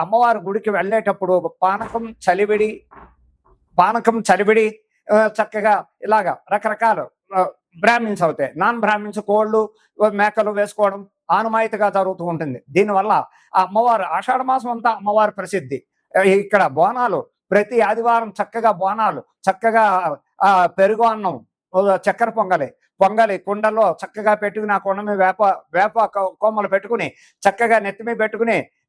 అమ్మవారి గుడికి వెళ్ళేటప్పుడు పానకం చలివిడి పానకం చలివిడి చక్కగా ఇలాగా రకరకాల బ్రాహ్మిన్స్ అవుతాయి. నాన్ బ్రాహ్మిన్స్ కోళ్ళు మేకలు వేసుకోవడం ఆనుమాయితగా జరుగుతూ ఉంటుంది. దీనివల్ల ఆ అమ్మవారు ఆషాఢ మాసం అంతా అమ్మవారి ప్రసిద్ధి. ఇక్కడ బోనాలు ప్రతి ఆదివారం చక్కగా బోనాలు చక్కగా పెరుగు అన్నం చక్కెర పొంగలి పొంగలి కుండలో చక్కగా పెట్టుకుని ఆ కొండ మీద వేప వేప కొమ్మలు పెట్టుకుని చక్కగా నెత్తిమీ పెట్టుకుని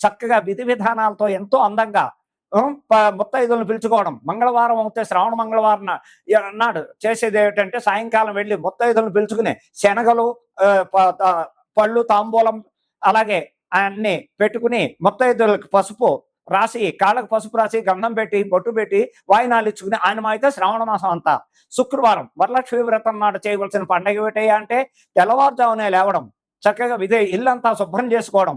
చక్కగా విధి విధానాలతో ఎంతో అందంగా ముత్తైదులను పిలుచుకోవడం. మంగళవారం అవుతే శ్రావణ మంగళవారం నాడు చేసేది ఏమిటంటే సాయంకాలం వెళ్ళి ముత్తైదులను పిలుచుకుని శనగలు పళ్ళు తాంబూలం అలాగే అన్ని పెట్టుకుని ముత్తైదులకు పసుపు రాసి కాళ్ళకు పసుపు రాసి గంధం పెట్టి బొట్టు పెట్టి వాయినాలు ఇచ్చుకుని ఆయన అయితే శ్రావణ మాసం అంతా. శుక్రవారం వరలక్ష్మి వ్రతం నాడు చేయవలసిన పండగ ఏమిటయ్యా అంటే తెల్లవారుజామునే లేవడం చక్కగా విధి ఇల్లంతా శుభ్రం చేసుకోవడం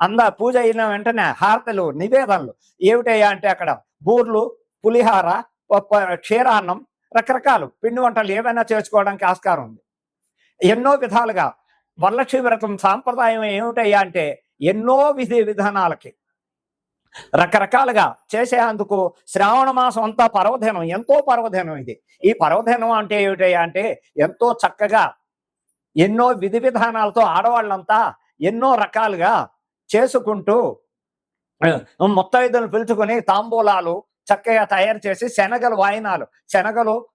అందా పూజ అయిన వెంటనే హారతలు నివేదనలు. ఏమిటయ్యా అంటే అక్కడ బూర్లు పులిహార క్షీరాన్నం రకరకాలు పిండి వంటలు ఏవైనా చేసుకోవడానికి ఆస్కారం ఉంది. ఎన్నో విధాలుగా వరలక్ష్మి వ్రతం సాంప్రదాయం ఏమిటయ్యా అంటే ఎన్నో విధి విధానాలకి రకరకాలుగా చేసేందుకు శ్రావణ మాసం అంతా పర్వదినం ఎంతో పర్వదినం ఇది. ఈ పర్వదినం అంటే ఏమిటయ్యా అంటే ఎంతో చక్కగా ఎన్నో విధి విధానాలతో ఆడవాళ్ళంతా ఎన్నో రకాలుగా చేసుకుంటూ ముత్తైదులు పిలుచుకొని తాంబూలాలు చక్కగా తయారు చేసి శనగలు వాయినాలు. శనగలు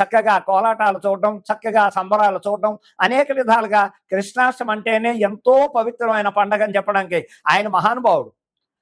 చక్కగా కోలాటాలు చూడడం చక్కగా సంబరాలు చూడడం అనేక విధాలుగా కృష్ణాష్టమి అంటేనే ఎంతో పవిత్రమైన పండగ అని చెప్పడానికి ఆయన మహానుభావుడు.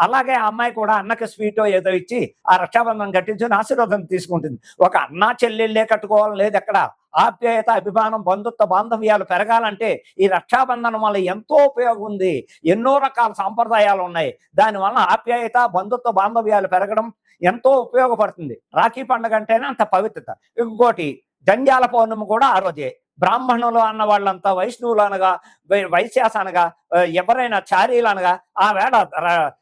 అలాగే ఆ అమ్మాయి కూడా అన్నకి స్వీటో ఏదో ఇచ్చి ఆ రక్షాబంధనం కట్టించుకుని ఆశీర్వాదం తీసుకుంటుంది. ఒక అన్న చెల్లెళ్ళే కట్టుకోవాలని లేదు ఎక్కడ. ఆప్యాయత అభిమానం బంధుత్వ బాంధవ్యాలు పెరగాలంటే ఈ రక్షాబంధనం వల్ల ఎంతో ఉపయోగం ఉంది. ఎన్నో రకాల సాంప్రదాయాలు ఉన్నాయి. దానివల్ల ఆప్యాయత బంధుత్వ బాంధవ్యాలు పెరగడం ఎంతో ఉపయోగపడుతుంది. రాఖీ పండుగ అంటేనే అంత పవిత్రత. ఇంకోటి జంజాల పౌర్ణమి కూడా ఆ రోజే. బ్రాహ్మణులు అన్న వాళ్ళంతా వైష్ణవులు అనగా వై- వైశ్యాస అనగా ఎవరైనా చారీలు అనగా ఆ వేళ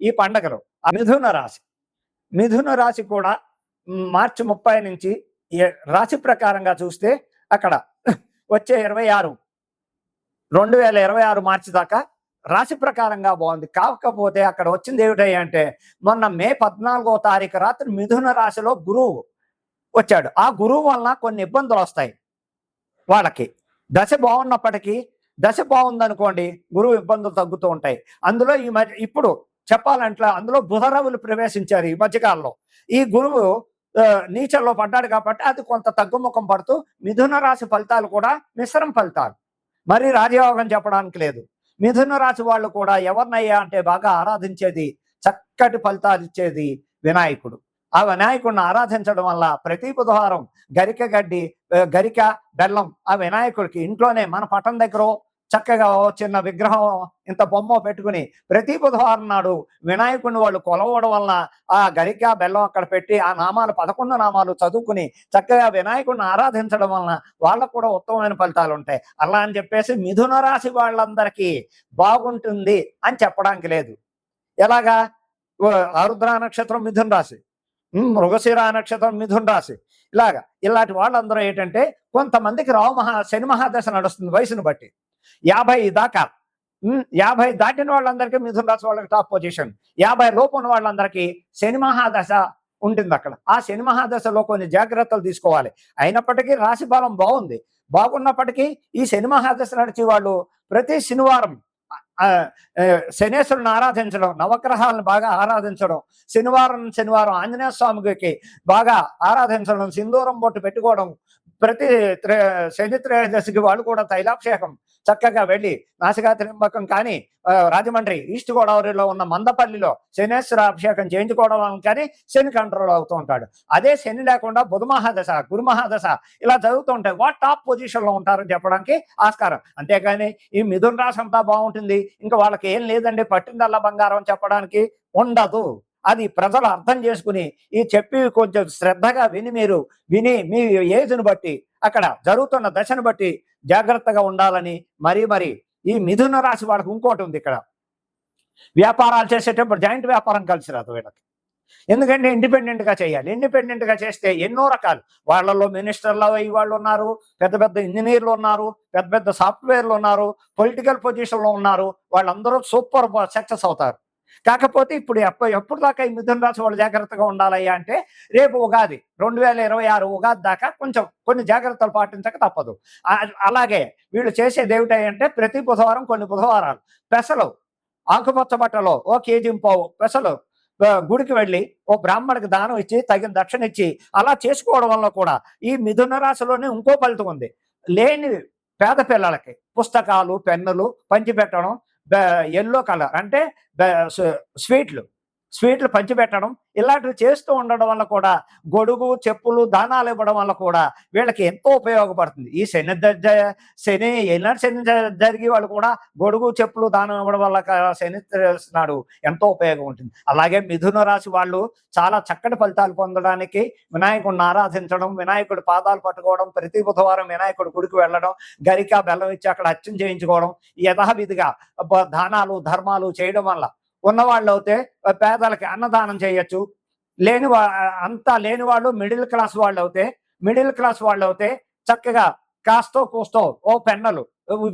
ఈ పండగలు ఆ మిథున రాశి. మిథున రాశి కూడా మార్చి ముప్పై నుంచి రాశి ప్రకారంగా చూస్తే అక్కడ వచ్చే ఇరవై ఆరు రెండు వేల ఇరవై ఆరు మార్చి దాకా రాశి ప్రకారంగా బాగుంది. కాకపోతే అక్కడ వచ్చింది ఏమిటయ్యా అంటే మొన్న మే పద్నాలుగో తారీఖు రాత్రి మిథున రాశిలో గురువు వచ్చాడు. ఆ గురువు వలన కొన్ని ఇబ్బందులు వస్తాయి వాళ్ళకి. దశ బాగున్నప్పటికీ దశ బాగుందనుకోండి గురువు ఇబ్బందులు తగ్గుతూ ఉంటాయి. అందులో ఈ మధ్య ఇప్పుడు చెప్పాలంటే అందులో బుధరవులు ప్రవేశించారు ఈ మధ్యకాలంలో. ఈ గురువు నీచల్లో పడ్డాడు కాబట్టి అది కొంత తగ్గుముఖం పడుతూ మిథున రాశి ఫలితాలు కూడా మిశ్రమ ఫలితాలు. మరి రాజయోగం చెప్పడానికి లేదు. మిథున రాశి వాళ్ళు కూడా ఎవరినయ్యా అంటే బాగా ఆరాధించేది చక్కటి ఫలితాలు ఇచ్చేది వినాయకుడు. ఆ వినాయకుడిని ఆరాధించడం వల్ల ప్రతి బుధవారం గరిక గడ్డి గరిక బెల్లం ఆ వినాయకుడికి ఇంట్లోనే మన పట్టం దగ్గర చక్కగా చిన్న విగ్రహం ఇంత బొమ్మ పెట్టుకుని ప్రతి బుధవారం నాడు వినాయకుడిని వాళ్ళు కొలవడం వలన ఆ గరిక బెల్లం అక్కడ పెట్టి ఆ నామాలు పదకొండు నామాలు చదువుకుని చక్కగా వినాయకుడిని ఆరాధించడం వలన వాళ్ళకు కూడా ఉత్తమమైన ఫలితాలు ఉంటాయి. అలా అని చెప్పేసి మిథున రాశి వాళ్ళందరికీ బాగుంటుంది అని చెప్పడానికి లేదు. ఎలాగా? ఓ ఆరుద్ర నక్షత్రం మిథున రాశి ఉమ్, మృగశిర నక్షత్రం మిథున రాశి. ఇలాగా ఇలాంటి వాళ్ళందరూ ఏంటంటే కొంతమందికి రావు మహా శని మహాదశ నడుస్తుంది వయసును బట్టి. యాభై దాకా. యాభై దాటిన వాళ్ళందరికీ మిథున రాశి వాళ్ళకి టాప్ పొజిషన్ యాభై లోపు ఉన్న వాళ్ళందరికీ శని మహాదశ ఉంటుంది అక్కడ. ఆ శని మహాదశలో కొన్ని జాగ్రత్తలు తీసుకోవాలి. అయినప్పటికీ రాశి బలం బాగుంది. బాగున్నప్పటికీ ఈ శని మహాదశ నడిచి వాళ్ళు ప్రతి శనివారం ఆ, శనేశ్వరుని ఆరాధించడం నవగ్రహాలను బాగా ఆరాధించడం శనివారం శనివారం ఆంజనేయ స్వామికి బాగా ఆరాధించడం సింధూరం బొట్టు పెట్టుకోవడం ప్రతి త్రే- శని త్రయోదశికి వాళ్ళు కూడా తైలాభిషేకం చక్కగా వెళ్ళి నాసికా త్రింబకం కానీ రాజమండ్రి ఈస్ట్ గోదావరిలో ఉన్న మందపల్లిలో శనేశ్వర అభిషేకం చేయించుకోవడం కానీ శని కంట్రోల్ అవుతూ ఉంటాడు. అదే శని లేకుండా బుధ మహాదశ గురు మహాదశ ఇలా జరుగుతూ ఉంటాయి. వాట్ టాప్ పొజిషన్లో ఉంటారని చెప్పడానికి ఆస్కారం. అంతేగాని ఈ మిథున రాశి అంతా బాగుంటుంది. ఇంకా వాళ్ళకి ఏం లేదండి. పట్టిందల్లా బంగారం చెప్పడానికి ఉండదు. అది ప్రజలు అర్థం చేసుకుని ఈ చెప్పి కొంచెం శ్రద్ధగా విని మీరు విని మీ ఏజ్ను బట్టి అక్కడ జరుగుతున్న దశను బట్టి జాగ్రత్తగా ఉండాలని మరీ మరి ఈ మిథున రాశి వాళ్ళకి ఇంకోటి ఉంది ఇక్కడ. వ్యాపారాలు చేసేటప్పుడు జాయింట్ వ్యాపారం కలిసి రాదు వీళ్ళకి. ఎందుకంటే ఇండిపెండెంట్గా చేయాలి. ఇండిపెండెంట్గా చేస్తే ఎన్నో రకాలు. వాళ్ళలో మినిస్టర్లు అయ్యి వాళ్ళు ఉన్నారు పెద్ద పెద్ద ఇంజనీర్లు ఉన్నారు పెద్ద పెద్ద సాఫ్ట్వేర్లు ఉన్నారు పొలిటికల్ పొజిషన్లో ఉన్నారు వాళ్ళందరూ సూపర్ సక్సెస్ అవుతారు. కాకపోతే ఇప్పుడు ఎప్ప ఎప్పుడు దాకా ఈ మిథున రాశి వాళ్ళు జాగ్రత్తగా ఉండాలయ్యా అంటే రేపు ఉగాది. రెండు వేల ఇరవై ఆరు ఉగాది దాకా కొంచెం కొన్ని జాగ్రత్తలు పాటించక తప్పదు. అలాగే వీళ్ళు చేసేది ఏమిటంటే ప్రతి బుధవారం కొన్ని బుధవారాలు. పెసలు ఆకుపచ్చ బట్టలో ఓ కేజీ పావు పెసలు గుడికి వెళ్ళి ఓ బ్రాహ్మణకి దానం ఇచ్చి తగిన దక్షిణ ఇచ్చి అలా చేసుకోవడం వల్ల కూడా ఈ మిథున రాశిలోనే ఇంకో ఫలితం ఉంది. లేని పేద పిల్లలకి పుస్తకాలు పెన్నులు పంచి పెట్టడం ఎల్లో కలర్ అంటే స్వీట్లు. స్వీట్లు పంచిపెట్టడం ఇలాంటివి చేస్తూ ఉండడం వల్ల కూడా గొడుగు చెప్పులు దానాలు ఇవ్వడం వల్ల కూడా వీళ్ళకి ఎంతో ఉపయోగపడుతుంది. ఈ శని శని ఎలాంటి శని జరిగి వాళ్ళు కూడా గొడుగు చెప్పులు దానం ఇవ్వడం వల్ల శని నాడు ఎంతో ఉపయోగం ఉంటుంది. అలాగే మిథున రాశి వాళ్ళు చాలా చక్కటి ఫలితాలు పొందడానికి వినాయకుడిని ఆరాధించడం వినాయకుడి పాదాలు పట్టుకోవడం ప్రతి బుధవారం వినాయకుడి గుడికి వెళ్ళడం గరిక బెల్లం ఇచ్చి అక్కడ అచ్చం చేయించుకోవడం యథావిధిగా దానాలు ధర్మాలు చేయడం వల్ల ఉన్నవాళ్ళు అయితే పేదలకి అన్నదానం చేయొచ్చు. లేని వా అంతా లేని వాళ్ళు మిడిల్ క్లాస్ వాళ్ళు అయితే మిడిల్ క్లాస్ వాళ్ళు అయితే చక్కగా కాస్తో కూస్తో ఓ పెన్నలు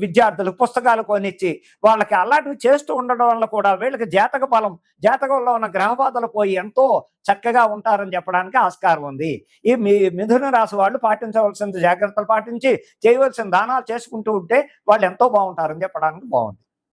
విద్యార్థులు పుస్తకాలు కొనిచ్చి వాళ్ళకి అలాంటివి చేస్తూ ఉండడం వల్ల కూడా వీళ్ళకి జాతక బలం జాతకంలో ఉన్న గ్రహబాధలు పోయి ఎంతో చక్కగా ఉంటారని చెప్పడానికి ఆస్కారం ఉంది. ఈ మీ మిథున రాశి వాళ్ళు పాటించవలసిన జాగ్రత్తలు పాటించి చేయవలసిన దానాలు చేసుకుంటూ ఉంటే వాళ్ళు ఎంతో బాగుంటారని చెప్పడానికి బాగుంది.